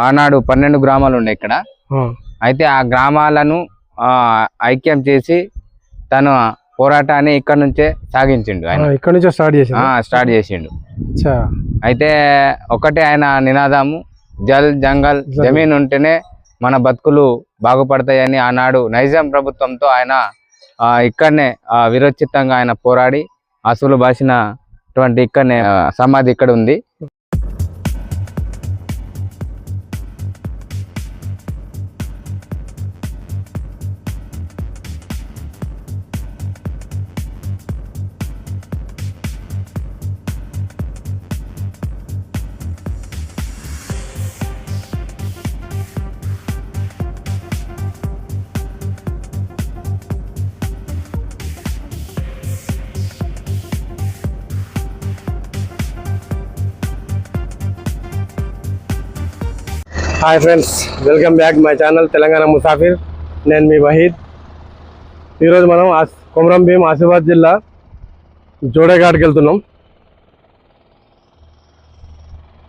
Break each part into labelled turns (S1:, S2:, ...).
S1: ఆనాడు పన్నెండు గ్రామాలు ఉన్నాయి ఇక్కడ. అయితే ఆ గ్రామాలను ఐక్యం చేసి తను పోరాటాన్ని ఇక్కడ నుంచే సాగించిండు ఆయన.
S2: ఇక్కడ నుంచే స్టార్ట్ చేసింది
S1: ఆ, స్టార్ట్ చేసిండు. అయితే ఒకటే ఆయన నినాదము జల్ జంగల్. జమీన్ ఉంటేనే మన బతుకులు బాగుపడతాయని ఆనాడు నైజాం ప్రభుత్వంతో ఆయన ఇక్కడనే విరోచితంగా ఆయన పోరాడి అసలు బాసినటువంటి ఇక్కడనే సమాధి ఇక్కడ ఉంది.
S2: Hi friends welcome back my channel Telangana Musafir నేను మీ వహీద్ ఈరోజు మనం కొమరం భీం ఆసిఫాబాద్ జిల్లా జోడేఘాట్కి వెళ్తున్నాం.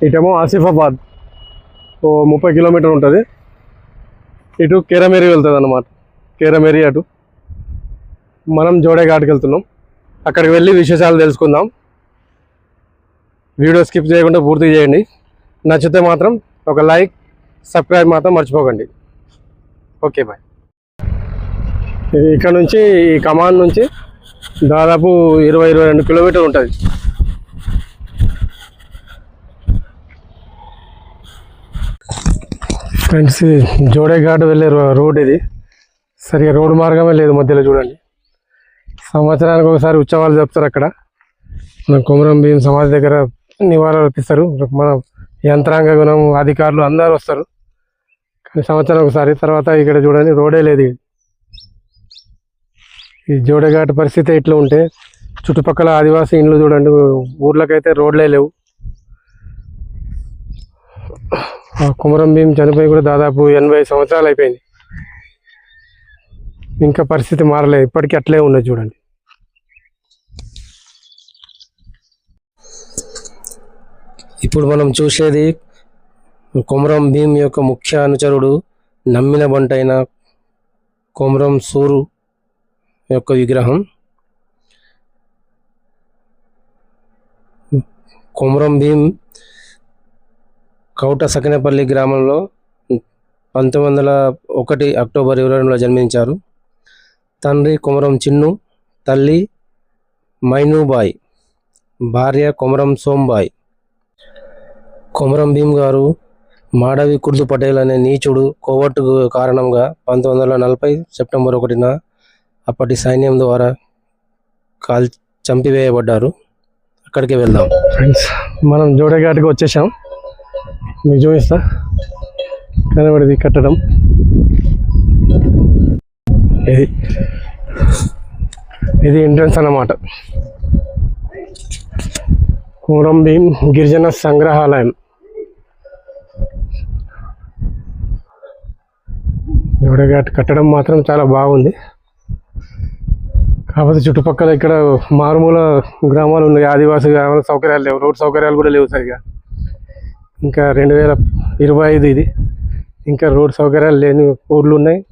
S2: ఇటేమో ఆసిఫాబాద్. ఓ ముప్పై కిలోమీటర్ ఉంటుంది. ఇటు కేరమేరి వెళ్తుంది అన్నమాట కేరమేరి అటు. మనం జోడేఘాట్కి వెళ్తున్నాం. అక్కడికి వెళ్ళి విశేషాలు తెలుసుకుందాం. వీడియో స్కిప్ చేయకుండా పూర్తి చేయండి. నచ్చితే మాత్రం ఒక లైక్ సబ్స్క్రైబ్ మాత్రం మర్చిపోకండి. Okay bye. ఇది ఇక్కడ నుంచి ఈ కమాండ్ నుంచి దాదాపు ఇరవై ఇరవై రెండు కిలోమీటర్లు ఉంటుంది. ఫ్రెండ్స్ జోడేఘాట్ వెళ్ళే రోడ్ ఇది. సరిగా రోడ్డు మార్గమే లేదు మధ్యలో చూడండి. సంవత్సరానికి ఒకసారి ఉత్సవాలు చెప్తారు అక్కడ. మన కొమరం భీం సమాధి దగ్గర నివాళులు అర్పిస్తారు. మన యంత్రాంగ గుణం అధికారులు అందరూ వస్తారు. సంవత్సరం ఒకసారి తర్వాత ఇక్కడ చూడండి రోడే లేదు ఇది. ఈ జోడఘాట్ పరిస్థితి ఇట్లా ఉంటే చుట్టుపక్కల ఆదివాసీ ఇండ్లు చూడండి ఊర్లకైతే రోడ్లే లేవు. ఆ కుమరం భీం చనిపోయి కూడా దాదాపు ఎనభై సంవత్సరాలు అయిపోయింది. ఇంకా పరిస్థితి మారలేదు ఇప్పటికీ అట్లే ఉన్నది చూడండి. ఇప్పుడు మనం చూసేది కొమరం భీం యొక్క ముఖ్య అనుచరుడు నమ్మిన బంటైన కొమరం సూరు యొక్క విగ్రహం. కొమరం భీం కౌట సకినపల్లి గ్రామంలో పంతొమ్మిది వందల ఒకటి అక్టోబర్ ఇరవై రెండులో జన్మించారు. తండ్రి కొమరం చిన్ను తల్లి మైనూబాయ్ భార్య కొమరం సోంబాయ్. కొమరం భీం గారు మాడవి కుర్దు పటేల్ అనే నీచుడు కోవట్టుకు కారణంగా పంతొమ్మిది వందల నలభై సెప్టెంబర్ ఒకటిన అప్పటి సైన్యం ద్వారా కాల్ చంపివేయబడ్డారు. అక్కడికి వెళ్దాం. ఫ్రెండ్స్ మనం జోడేఘాట్కి వచ్చేసాం. మీకు చూపిస్తా. కనబడింది కట్టడం. ఇది. ఇది ఎంట్రన్స్ అన్నమాట. కొమరం గిరిజన సంగ్రహాలయం. జోడఘాట్ కట్టడం మాత్రం చాలా బాగుంది. కాకపోతే చుట్టుపక్కల ఇక్కడ మారుమూల గ్రామాలు ఉన్నాయి. ఆదివాసీ గ్రామాల సౌకర్యాలు లేవు. రోడ్ సౌకర్యాలు కూడా లేవు సరిగా. ఇంకా రెండు వేల ఇరవై ఐదు ఇది. ఇంకా రోడ్ సౌకర్యాలు లేని ఊర్లు ఉన్నాయి.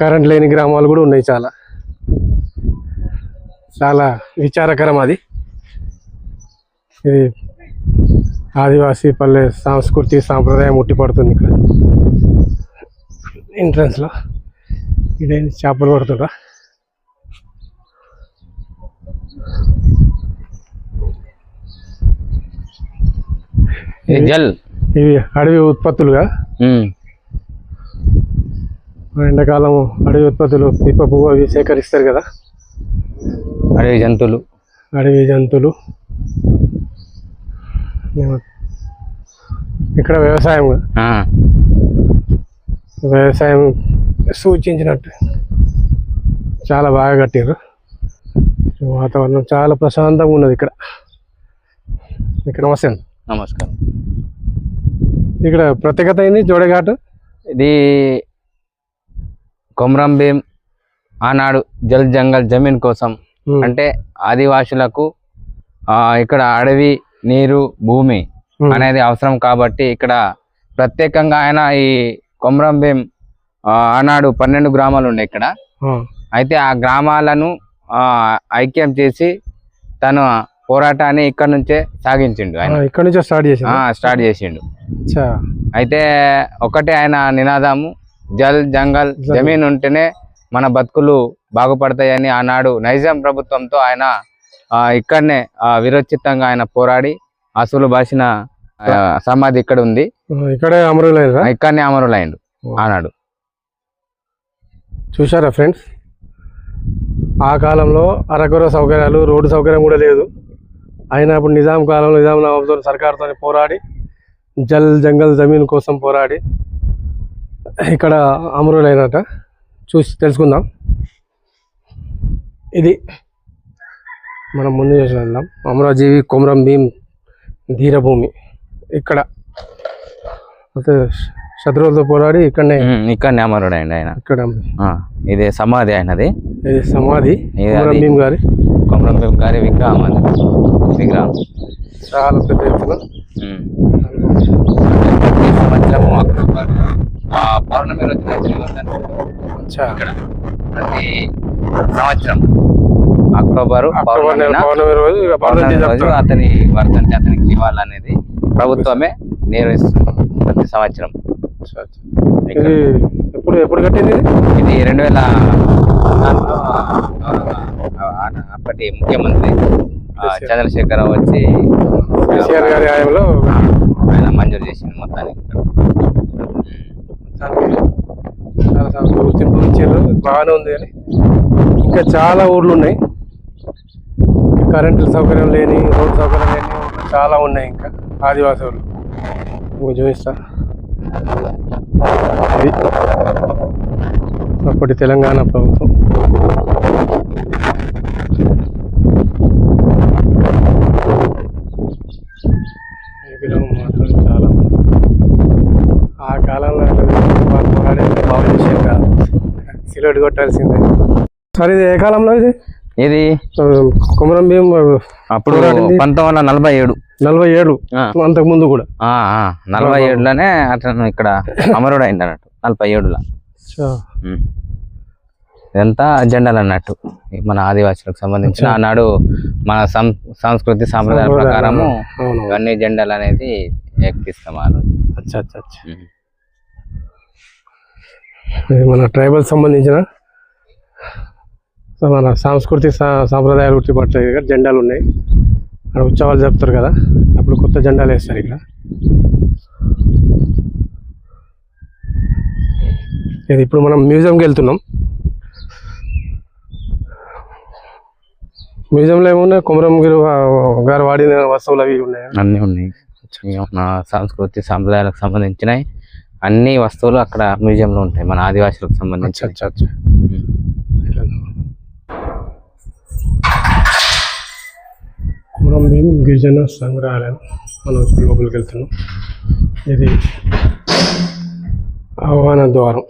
S2: కరెంట్ లేని గ్రామాలు కూడా ఉన్నాయి చాలా. చాలా విచారకరం అది. ఇది ఆదివాసీ పల్లె సంస్కృతి సాంప్రదాయం ఉట్టిపడుతుంది ఇక్కడ. ఎంట్రన్స్లో ఇదేంటి చేపలు
S1: ఇది జల్?
S2: ఇవి అడవి ఉత్పత్తులుగా. ఎండాకాలం అడవి ఉత్పత్తులు పిప్ప పువ్వు అవి సేకరిస్తారు కదా.
S1: అడవి జంతువులు.
S2: అడవి జంతువులు. ఇక్కడ వ్యవసాయం వ్యవసాయం సూచించినట్టు. చాలా బాగా కట్టారు వాతావరణం చాలా ప్రశాంతంగా ఉన్నది ఇక్కడ. ఇక్కడ నమస్తే.
S1: నమస్కారం.
S2: ఇక్కడ ప్రత్యేకత అయింది జోడఘాట్?
S1: ఇది కొమరం భీం ఆనాడు జల్ జంగల్ జమీన్ కోసం. అంటే ఆదివాసులకు ఇక్కడ అడవి నీరు భూమి అనేది అవసరం కాబట్టి ఇక్కడ ప్రత్యేకంగా ఆయన ఈ కొమరం భీం ఆనాడు పన్నెండు గ్రామాలు ఉండే ఇక్కడ. అయితే ఆ గ్రామాలను ఐక్యం చేసి తను పోరాటాన్ని ఇక్కడ నుంచే సాగించిండు ఆయన.
S2: ఇక్కడ నుంచే స్టార్ట్ చేసి
S1: స్టార్ట్ చేసిండు. అయితే ఒకటే ఆయన నినాదము జల్ జంగల్. జమీన్ ఉంటేనే మన బతుకులు బాగుపడతాయని ఆనాడు నైజాం ప్రభుత్వంతో ఆయన ఇక్కడనే విరోచితంగా ఆయన పోరాడి అసలు బాసిన ఆ, సమాధి ఇక్కడ ఉంది.
S2: ఇక్కడే అమరులైనరా
S1: ఇక్కడనే అమరులైండు ఆనాడు.
S2: చూసారా ఫ్రెండ్స్? ఆ కాలంలో అరకొర సౌకర్యాలు రోడ్డు సౌకర్యం కూడా లేదు. అయినా ఇప్పుడు నిజాం కాలంలో నిజాం నవాబ్తో సర్కార్తో పోరాడి జల్ జంగల్ జమీన్ కోసం పోరాడి ఇక్కడ అమరులైనట చూసి తెలుసుకుందాం. ఇది మనం ముందు చేసి వెళ్దాం. అమరాజీవి కొమరం భీం ధీరభూమి. ఇక్కడ. శత్రువులతో పోరాడి ఇక్కడనే
S1: ఇక్కడనే అమరుడైండు ఆయన.
S2: ఇక్కడ
S1: ఆ, ఇదే సమాధి ఆయనది.
S2: ఇది సమాధి
S1: ఇది
S2: కొమరం
S1: అది.
S2: భీం గారి.
S1: కొమరం భీం గారి విగ్రహం అది. విగ్రహం.
S2: చాలా పెద్ద ఎత్తున.
S1: సంవత్సరము అక్టోబర్ ఆ, పౌర్ణమి రోజున. ఇక్కడ ప్రతి సంవత్సరం అక్టోబర్
S2: పౌర్ణమి రోజు.
S1: అతని వర్ధంతి అతనికి ఇవ్వాలనేది. ప్రభుత్వమే నిర్వహిస్తుంది ప్రతి సంవత్సరం.
S2: ఇది ఎప్పుడు ఎప్పుడు కట్టింది ఇది?
S1: రెండు వేల అప్పటి ముఖ్యమంత్రి చంద్రశేఖరరావు వచ్చి
S2: కేసీఆర్ గారి హయాంలో
S1: ఆయన మంజూరు చేసింది మొత్తానికి.
S2: చాలా చాలా గుర్తింపు ఇచ్చారు. బాగానే ఉంది కానీ ఇంకా చాలా ఊర్లు ఉన్నాయి. కరెంటు సౌకర్యం లేని రోడ్డు సౌకర్యం లేని చాలా ఉన్నాయి ఇంకా. ఆదివాసి ఊర్లు ఇంకో చూపిస్తా. ఇది అప్పటి తెలంగాణ ప్రభుత్వం. ఈ మాత్రం చాలా ఆ కాలంలో బాగు చేసేది కాదు సిలోడ్ కొట్టాల్సిందే. సరే ఇది ఏ కాలంలో ఇది?
S1: ఇది
S2: కొమరం భీం
S1: అప్పుడు? పంతొమ్మిది వందల నలభై ఏడు.
S2: నలభై ఏడు. అంతకు ముందు కూడా
S1: నలభై ఏడులోనే అతను ఇక్కడ అమరుడు అయింది అన్నట్టు నలభై ఏడులో. ఇదంతా జెండాలు అన్నట్టు మన ఆదివాసులకు సంబంధించిన. ఆనాడు మన సంస్కృతి సాంప్రదాయాల. ప్రకారము ఇవన్నీ జెండాలు అనేది ఎక్కిస్తాం ఆ రోజు
S2: మన ట్రైబల్ సంబంధించిన మన సాంస్కృతిక సాంప్రదాయాలు గుర్తుపట్టే జెండాలు ఉన్నాయి అక్కడ ఉత్సవాలు జరుపుతారు కదా అప్పుడు కొత్త జెండాలు వేస్తారు ఇక్కడ ఇది ఇప్పుడు మనం మ్యూజియంకి వెళ్తున్నాం. మ్యూజియంలో ఏమున్నాయి? కొమరం గిరి వాడిన వస్తువులు అవి ఉన్నాయి?
S1: అన్నీ ఉన్నాయి. మన సంస్కృతి సాంప్రదాయాలకు సంబంధించినవి. అన్ని వస్తువులు అక్కడ మ్యూజియం లో ఉంటాయి మన ఆదివాసులకు
S2: అచ్చా
S1: సంబంధించి
S2: భీం గిరిజన సంగ్రహాలయం మనం ఇప్పుడు లోపలికి వెళ్తున్నాం. ఇది ఆహ్వాన ద్వారం.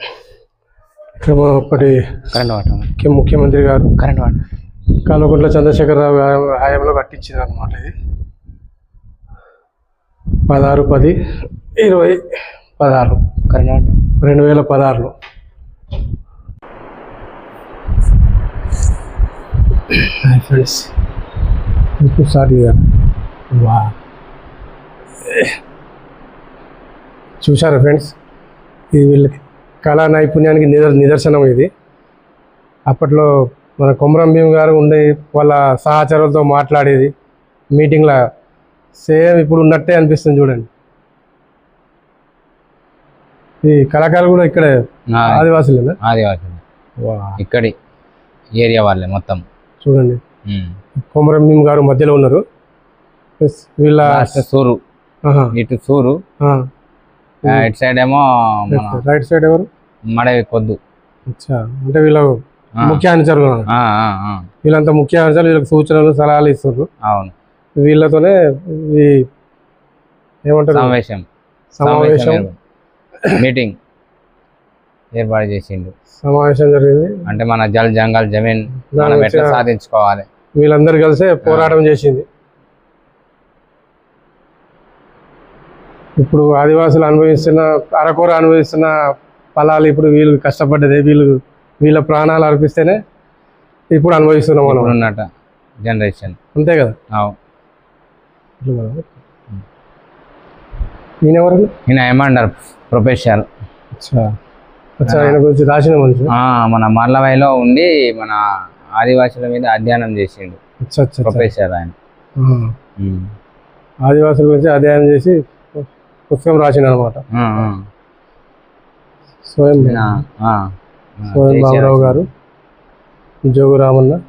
S2: ఇక్కడ మన అప్పటి ముఖ్యమంత్రి గారు
S1: కరెంట్ వాటర్.
S2: కల్వకుంట్ల చంద్రశేఖరరావు గారి హయాంలో కట్టించింది అనమాట ఇది. పదహారు పది ఇరవై పదహారు. రెండు వేల పదహారులో. ఫ్రెండ్స్ ఇప్పుడు స్టార్ట్ చేయాలి వా. చూసారా ఫ్రెండ్స్? ఇది వీళ్ళకి కళా నైపుణ్యానికి నిదర్ నిదర్శనం ఇది. అప్పట్లో మన కొమరం భీమ్ గారు ఉండే వాళ్ళ సహచరులతో మాట్లాడేది. మీటింగ్లో సేమ్ ఇప్పుడు ఉన్నట్టే అనిపిస్తుంది చూడండి. ఈ కళాకారులు కూడా ఇక్కడే ఆదివాసులేనా?
S1: ఆదివాసులు.
S2: వా.
S1: ఇక్కడి ఏరియా వాళ్ళే మొత్తం.
S2: చూడండి. కొమరం భీమ్ గారు మధ్యలో ఉన్నారు. వీళ్ళ
S1: సూరు. ఇటు సూరు. ఇటు సైడ్ ఏమో
S2: రైట్ సైడ్ ఎవరు?
S1: మడవి కొద్దు.
S2: అంటే వీళ్ళ ముఖ్య అనుచరులు. వీళ్ళంతా ముఖ్య అనుచరులు వీళ్ళకి సూచనలు సలహాలు ఇస్తారు
S1: అవును.
S2: వీళ్ళతోనే ఏమంటారు?
S1: సమావేశం.
S2: సమావేశం.
S1: మీటింగ్ ఏర్పాటు చేసిండు.
S2: సమావేశం జరిగింది.
S1: అంటే మన జల్ జంగల్ జమీన్ మనం ఎట్లా సాధించుకోవాలి?
S2: వీళ్ళందరూ కలిసే పోరాటం చేసింది. ఇప్పుడు ఆదివాసులు అనుభవిస్తున్న అరకొర అనుభవిస్తున్న ఫలాలు ఇప్పుడు వీళ్ళు కష్టపడ్డదే వీళ్ళు వీళ్ళ ప్రాణాలు అర్పిస్తేనే ఇప్పుడు అనుభవిస్తున్నాం మనం.
S1: ఇప్పుడున్నట జనరేషన్
S2: అంతే కదా. ఈయన ఎవరు
S1: ఈయన ఏమంటారు ప్రొఫెషనల్
S2: అచ్చా. ఆయన గురించి రాసిన మనిషి
S1: మన మర్లవాయిలో ఉండి మన ఆదివాసుల మీద అధ్యయనం చేసిండు. ప్రొఫెసర్ ఆయన.
S2: ఆదివాసుల గురించి అధ్యయనం చేసి పుస్తకం రాసిన అనమాట. స్వయం స్వయం బాబురావు గారు జోగు రామన్న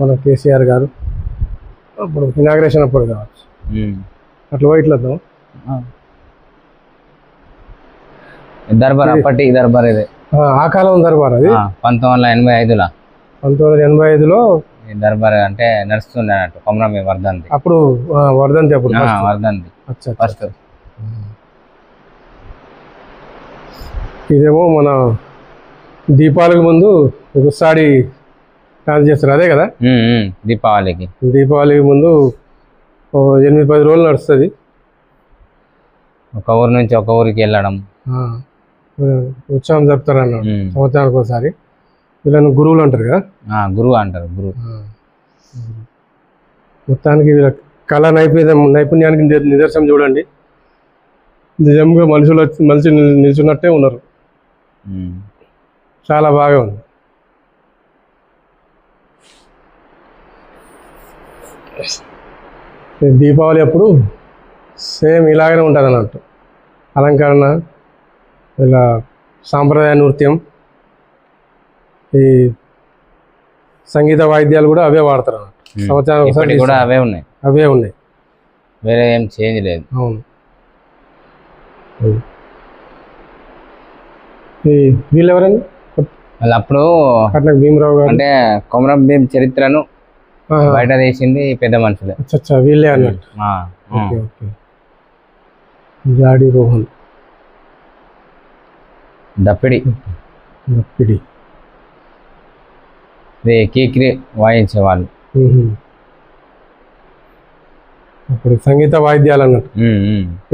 S2: మన కేసీఆర్ గారు అప్పుడు ఇనాగ్రేషన్ అప్పుడు కావచ్చు. అట్లా పోయి ఇట్లా.
S1: దర్బార్ అప్పటి దర్బార్ ఇది.
S2: ఆ, కాలం దర్బార్ అది?
S1: పంతొమ్మిది వందల ఎనభై ఐదులో.
S2: పంతొమ్మిది వందల ఎనభై ఐదులో?
S1: ఈ దర్బార్ అంటే నడుస్తుంది అన్నట్టు కొమరమి వర్ధంతి.
S2: అప్పుడు వర్ధంతి అప్పుడు.
S1: వర్ధంతి. ఫస్ట్
S2: ఇదేమో మన దీపాలకు ముందు డాన్స్ చేస్తారు అదే కదా?
S1: దీపావళికి.
S2: దీపావళికి ముందు ఎనిమిది పది రోజులు నడుస్తుంది.
S1: ఒక ఊరు నుంచి ఒక ఊరికి వెళ్ళడం.
S2: ఉత్సవం అన్నాడు
S1: ఉమ్.
S2: సంవత్సరానికి ఒకసారి వీళ్ళని గురువులు అంటారు కదా?
S1: గురువు అంటారు గురువు.
S2: మొత్తానికి వీళ్ళ కళా నైపుణ్యం నైపుణ్యానికి నిద- నిదర్శనం చూడండి. నిజంగా మనుషులు వచ్చి మనిషి నిల్- నిల్చున్నట్టే ఉన్నారు. చాలా బాగా ఉంది. దీపావళి అప్పుడు సేమ్ ఇలాగనే ఉంటుంది అన్నట్టు అలంకరణ ఇలా సాంప్రదాయ నృత్యం ఈ సంగీత వాయిద్యాలు కూడా అవే వాడతారు. సంవత్సరానికి
S1: ఇప్పటికి కూడా అవే ఉన్నాయి.
S2: అవే ఉన్నాయి.
S1: వేరే ఏం చేంజ్ లేదు.
S2: అవును. ఈ వీళ్ళు ఎవరండి
S1: మళ్ళీ అప్పుడు
S2: భీమరావు గారు.
S1: అంటే కొమరం భీం చరిత్రను. బయట తీసింది పెద్ద మనుషులే.
S2: వీళ్ళే అన్నట్టు.
S1: ఆ, ఆ.
S2: Okay okay. జాడి రోహన్.
S1: దప్పిడి.
S2: నప్పిడి
S1: ఇది కీక్రి వాయించే వాళ్ళు
S2: మ్మ్. అప్పుడు సంగీత వాయిద్యాలు అన్నట్టు.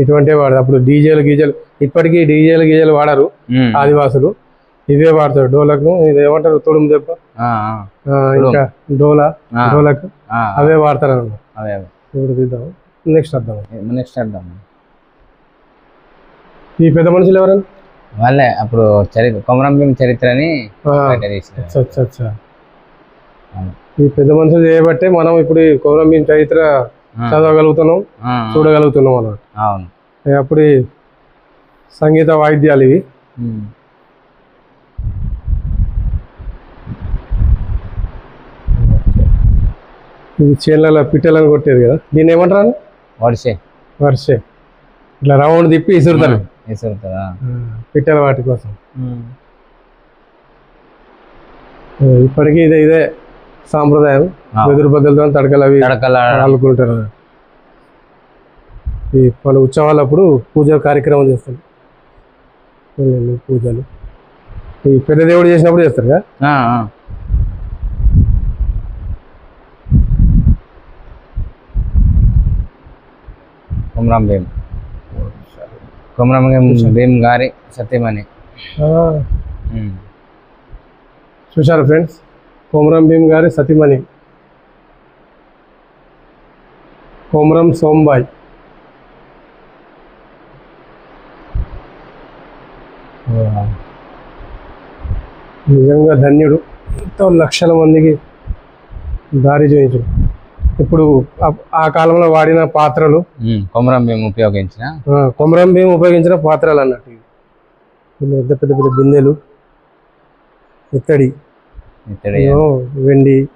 S2: ఇటువంటివి వాడదు అప్పుడు డీజేలు గీజేలు ఇప్పటికీ డీజేలు గీజేలు వాడరు. ఆదివాసులు. ఇవే వాడతారు. డోలకు ఇది ఏమంటారు? తుడుము దెబ్బ? ఇంకా డోలా. డోలకు అవే వాడతారు అన్నమాట. ఇప్పుడు తీద్దాం నెక్స్ట్ వద్దాం
S1: నెక్స్ట్ అర్థం.
S2: ఈ పెద్ద మనుషులు ఎవరండి
S1: వాళ్ళే అప్పుడు చరిత్ర కొమరం భీం చరిత్రని
S2: ఆ,
S1: బయట తీసినారు
S2: అచ్చా అచ్చా అచ్చా.
S1: అవును.
S2: ఈ పెద్ద మనుషులు చేయబట్టే మనం ఇప్పుడు ఈ కౌరం భీం చరిత్ర చదవగలుగుతున్నాం చూడగలుగుతున్నాం అన్నమాట.
S1: అవును.
S2: అప్పుడు సంగీత వాయిద్యాలు ఇవి. ఇది పిట్టెలను కొట్టేది కదా. దీన్ని ఏమంటారు
S1: ఒడిసే
S2: వర్షే ఇట్లా రౌండ్ తిప్పి ఇసురుతారు.
S1: విసురుతారా?
S2: ఆ, పిట్టెల వాటి కోసం. ఇప్పటికీ ఇదే ఇదే సాంప్రదాయం. వెదురు బద్దలతో తడకలు అవి ఆలుకుంటారు ఈ పలు ఉత్సవాలప్పుడు పూజ కార్యక్రమం చేస్తారు. పెళ్ళిళ్ళు, పూజలు. ఈ పెద్ద దేవుడు చేసినప్పుడు చేస్తారు కదా?
S1: ఆ, ఆ. కొమరం భీం కొమరం భీం భీం గారి సత్యమణి.
S2: చూశారు ఫ్రెండ్స్? కోమరం భీమ్ గారి సతీమణి కోమరం సోంబాయ్. నిజంగా ధన్యుడు. ఎంతో లక్షల మందికి దారి చూపించడు ఇప్పుడు ఆ- కాలంలో వాడిన పాత్రలు.
S1: కొమరం భీం ఉపయోగించిన.
S2: కొమరం భీమ్ ఉపయోగించిన పాత్రలు అన్నట్టు పెద్ద పెద్ద పెద్ద బిందెలు ఇత్తడి వెండి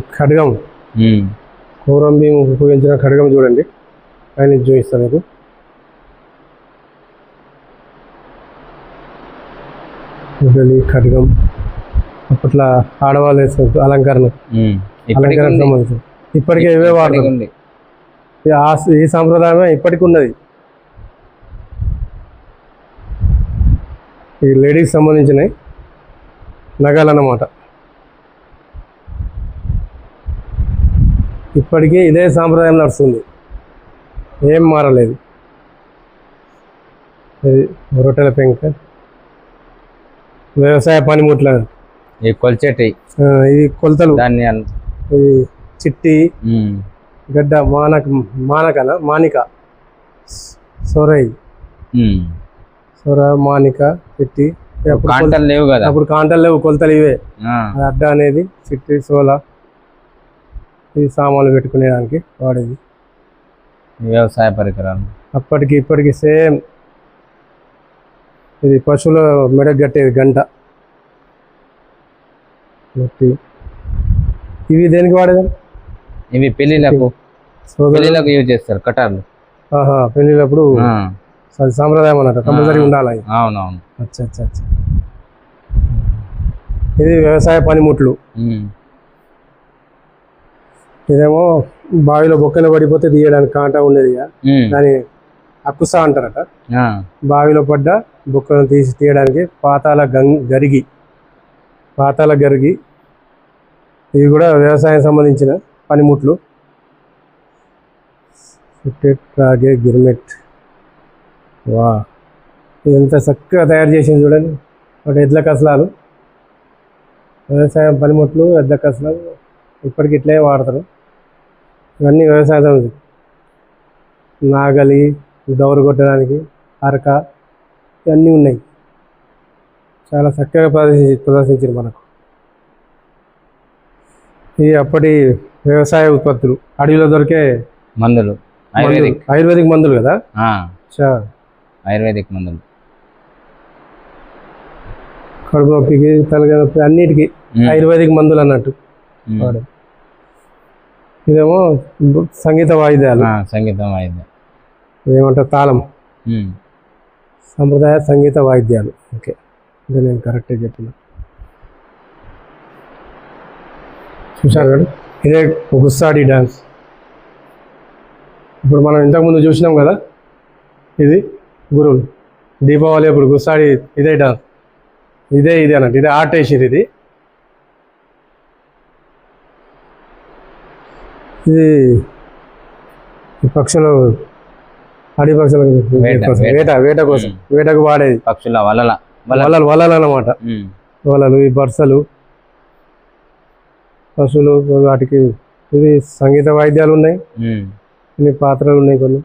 S2: ఖడ్గం
S1: ఉమ్.
S2: కౌరం భీమ్ ఉపయోగించిన ఖడ్గం చూడండి. ఆయన చూపిస్తాను మీకు. ఖడ్గం. అప్పట్లో ఆడవాళ్ళు వేసుకుంటారు అలంకరణ. అలంకరణ. సంబంధించి. ఇప్పటికే ఇవే
S1: ఉంది.
S2: ఈ సాంప్రదాయమే ఇప్పటికి ఉన్నది ఈ లేడీస్ సంబంధించినవి నగలు అన్నమాట ఇప్పటికీ ఇదే సాంప్రదాయం నడుస్తుంది. ఏం మారలేదు. ఇది రొట్టెల పెంక. వ్యవసాయ పనిముట్ల
S1: ఈ కొల్చెటి.
S2: ఇది కొలతలు.
S1: ధాన్యాలు
S2: ఇది చిట్టి గడ్డ మానక మానకన మానిక. సొరై. సొర మానిక చిట్టి.
S1: కాంటలు లేవు కదా?
S2: అప్పుడు కాంటలు లేవు కొలతలు ఇవే. అడ్డ అనేది చిట్టి సోల. ఇది సామాన్లు పెట్టుకునేదానికి వాడేది.
S1: వ్యవసాయ పరికరాలు.
S2: అప్పటికి ఇప్పటికి సేమ్. ఇది పశువుల మెడకు కట్టేది గంట. ఇవి దేనికి వాడేది?
S1: ఇవి
S2: పెళ్ళిలకు
S1: పెళ్ళిలకు యూజ్ చేస్తారు కటార్లు. ఆ,
S2: అది సాంప్రదాయం అన్నట్టు కంపల్సరీ ఉండాలి అవి.
S1: అవునవును.
S2: అచ్చా అచ్చా అచ్చా. ఇది వ్యవసాయ పనిముట్లు. ఇదేమో బావిలో బొక్కన పడిపోతే తీయడానికి కాంటా ఉండేది దాని అక్కుస అంటారట. బావిలో పడ్డ బొక్కను తీసి తీయడానికి పాతాల గరిగి. పాతాల గరిగి. ఇవి కూడా వ్యవసాయం సంబంధించిన పనిముట్లు. రాగే గిర్మెట్ వా ఎంత చక్కగా తయారు చేసింది చూడండి. ఒకటి ఎడ్ల కసలాలు. వ్యవసాయం పనిముట్లు ఎడ్ల కసలాలు. ఇప్పటికి ఇట్లే వాడతారు. ఇవన్నీ వ్యవసాయ సంబంధించి నాగలి దౌరు కొట్టడానికి అరక ఇవన్నీ ఉన్నాయి. చాలా చక్కగా ప్రదర్శించి ప్రదర్శించారు మనకు. ఈ అప్పటి వ్యవసాయ ఉత్పత్తులు అడవిలో దొరికే
S1: మందులు ఆయుర్వేదిక్.
S2: ఆయుర్వేదిక్ మందులు కదా?
S1: ఆయుర్వేదిక్ మందులు.
S2: కడుపు నొప్పికి తలకాయ నొప్పి అన్నిటికీ ఆయుర్వేదిక్ మందులు అన్నట్టు ఇదేమో సంగీత వాయిద్యాలు.
S1: సంగీతం వాయిద్యం.
S2: ఏమంటారు తాళం. సంప్రదాయ సంగీత వాయిద్యాలు. ఓకే. ఇది నేను కరెక్ట్గా చెప్పిన. చూశారు కదా? ఇదే గుస్సాడి డ్యాన్స్ ఇప్పుడు మనం ఇంతకుముందు చూసినాం కదా? ఇది గురువులు. దీపావళి అప్పుడు గుస్సాడి ఇదే డాన్స్ ఇదే ఇదే అన్నట్టు. ఇదే ఆర్ట్ వేసిరు ఇది. ఇది ఈ పక్షులు అడవి పక్షుల
S1: వేట, వేట.
S2: కోసం వేటకు వాడేది.
S1: పక్షుల వలల. వల
S2: వలలు వలలు అన్నమాట. వలలు ఈ బర్సలు పశువులు వాటికి ఇది సంగీత వాయిద్యాలు ఉన్నాయి. కొన్ని పాత్రలు ఉన్నాయి కొన్ని.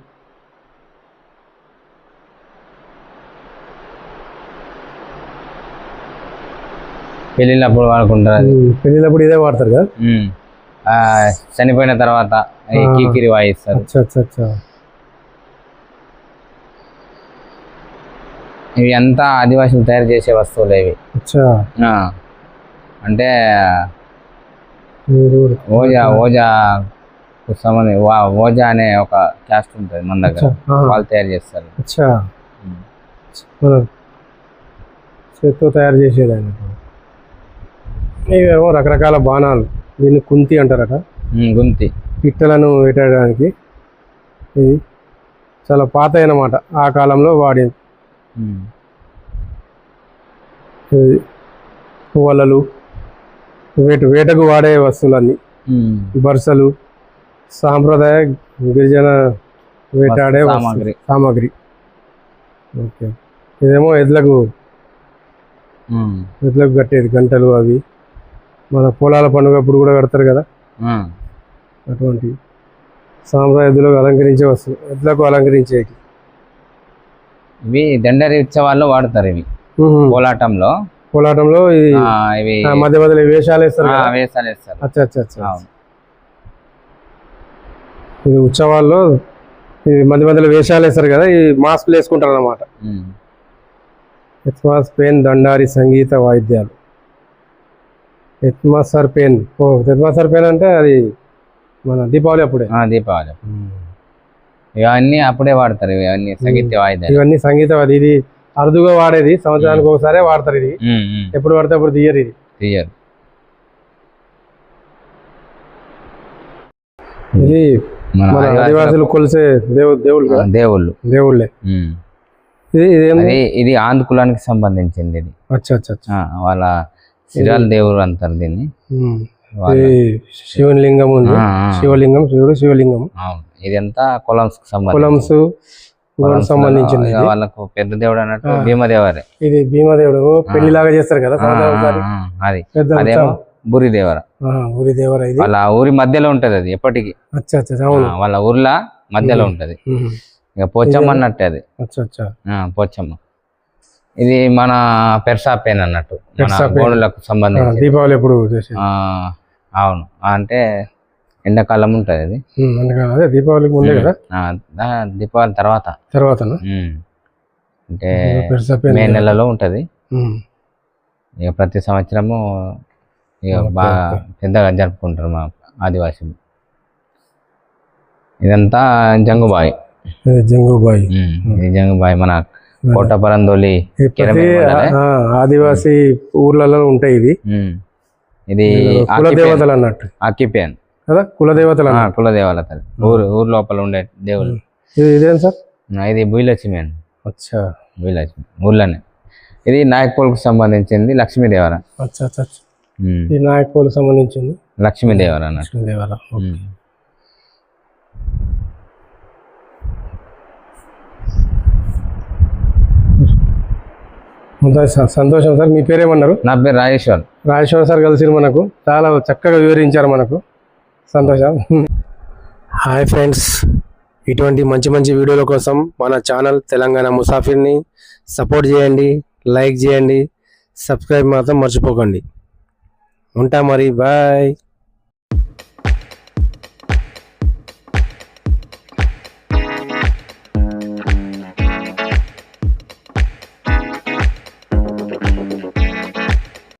S1: పెళ్ళిళ్ళప్పుడు వాడుకుంటారు
S2: పెళ్ళిళ్ళప్పుడు ఇదే వాడతారు కదా?
S1: చనిపోయిన తర్వాత. కీకిరి వాయిస్తారు
S2: అచ్చా అచ్చా అచ్చా
S1: ఇవి అంతా ఆదివాసులు తయారు చేసే వస్తువులు ఇవి. అంటే ఓజా ఓజా సంబంధి వా- ఓజా అనే ఒక క్యాస్ట్ ఉంటుంది మన దగ్గర. వాళ్ళు తయారు చేస్తారు.
S2: చేత్తో తయారు చేసేది అన్నట్టు ఇవేమో రకరకాల బాణాలు. దీన్ని కుంతి అంటారట.
S1: గుంతి
S2: పిట్టలను వేటాడడానికి. ఇది చాలా పాత అన్నమాట ఆ కాలంలో వాడి
S1: ఉమ్,
S2: ఇది వలలు వేట వేటకు వాడే వస్తువులన్నీ. బర్సలు సాంప్రదాయ గిరిజన వేటాడే
S1: సామాగ్రి.
S2: సామాగ్రి. ఓకే. ఇదేమో ఎడ్లకు ఎడ్లకు కట్టేది గంటలు అవి. మన పొలాల పండుగ అప్పుడు కూడా కడతారు కదా. అటువంటి సాంప్రదాయ ఎద్దులకు అలంకరించే వస్తువు. ఎడ్లకు అలంకరించేవి
S1: ఇవి దండరి ఉత్సవాల్లో వాడతారు ఇవి. కోలాటంలో.
S2: కోలాటంలో
S1: ఇవి
S2: ఆ, మధ్య మధ్యలో వేషాలు వేస్తారు.
S1: వేసాలు వేస్తారు.
S2: అచ్చా అచ్చా అచ్చా
S1: అవును.
S2: ఇది ఉత్సవాల్లో మధ్య మధ్యలో వేషాలు వేస్తారు కదా ఈ మాస్క్లు వేసుకుంటారు అన్నమాట
S1: ఉమ్.
S2: ఎత్మాస్ పెన్ దండారి సంగీత వాయిద్యాలు. ఎత్మాసర్ పెన్ ఓ ఎత్మాసర్ పెన్ అంటే అది మన దీపావళి అప్పుడే.
S1: ఆ, దీపావళి ఇవన్నీ అప్పుడే వాడతారు ఇవన్నీ సంగీత వాయిద్యాలు
S2: ఇవన్నీ సంగీత ఇది అరుదుగా వాడేది సంవత్సరానికి ఒకసారే వాడతారు ఇది. ఎప్పుడు పడితే అప్పుడు తీయరు ఇది.
S1: తీయరు.
S2: ఇది
S1: మన ఆదివాసుల-
S2: కొలిసే దేవు దేవుళ్ళు
S1: దేవుళ్ళు.
S2: దేవుళ్ళే. ఇది ఇదేం
S1: ఆంధ్ర కులానికి సంబంధించింది ఇది. వాళ్ళ సిరాల దేవుడు అంటారు దీన్ని.
S2: శివలింగం ఉంది. శివలింగం శివుడు శివలింగం.
S1: ఇదంతా కొలంస్ కొలంస్లలో
S2: సంబంధించింది.
S1: వాళ్ళకు పెద్ద దేవుడు అన్నట్టు. భీమదేవరే.
S2: ఇది భీమదేవుడు. పెళ్ళిలాగా చేస్తారు కదా
S1: అది. అదేమో బురి దేవర
S2: ఊరి దేవర
S1: వాళ్ళ ఊరి మధ్యలో ఉంటది అది ఎప్పటికీ. వాళ్ళ ఊర్ల మధ్యలో ఉంటది. ఇక పోచమ్మ అన్నట్టే అది. పోచమ్మ. ఇది మన పెర్సాపేన్ అన్నట్టు. మన సంబంధించి
S2: దీపావళి ఎప్పుడు
S1: అవును. అంటే ఎండాకాలం ఉంటది అది.
S2: అందుకని అదే దీపావళికి ముందే కదా?
S1: దీపావళి తర్వాత.
S2: తర్వాత.
S1: అంటే మే నెలలో ఉంటది. ఇక ప్రతి సంవత్సరము ఇక బాగా. పెద్దగా జరుపుకుంటారు మా ఆదివాసులు. ఇదంతా జంగుబాయి.
S2: ఇది జంగుబాయి.
S1: ఇది జంగుబాయి మన కోటపరందోలి
S2: ఇది ఆదివాసీ ఊర్లలో ఉంటాయి.
S1: ఇది
S2: కుల దేవతలు అన్నట్టు.
S1: ఆకిపేన్
S2: కదా? కుల దేవతలు అన్నట్టు
S1: కుల దేవతలు ఊరు ఊరు లోపల ఉండే దేవుళ్ళు.
S2: ఇది ఇదేం సార్?
S1: ఇది భూలక్ష్మి అండి.
S2: అచ్చా.
S1: భూలక్ష్మి. ఊర్లోనే. ఇది నాయక్పూల్కి సంబంధించింది లక్ష్మీదేవర.
S2: అచ్చా అచ్చా. ఈ నాయకులకు సంబంధించింది?
S1: లక్ష్మీదేవర
S2: లక్ష్మీదేవర సంతోషం సార్. మీ పేరేమన్నారు?
S1: నా పేరు రాజేశ్వర్.
S2: రాజేశ్వర సార్ కలిసి మనకు. చాలా చక్కగా వివరించారు మనకు. సంతోషం. హాయ్ ఫ్రెండ్స్ ఇటువంటి మంచి మంచి వీడియోల కోసం మన ఛానల్ తెలంగాణ ముసాఫిర్ని సపోర్ట్ చేయండి లైక్ చేయండి సబ్స్క్రైబ్ మాత్రం మర్చిపోకండి. ఉంటా మరి బాయ్.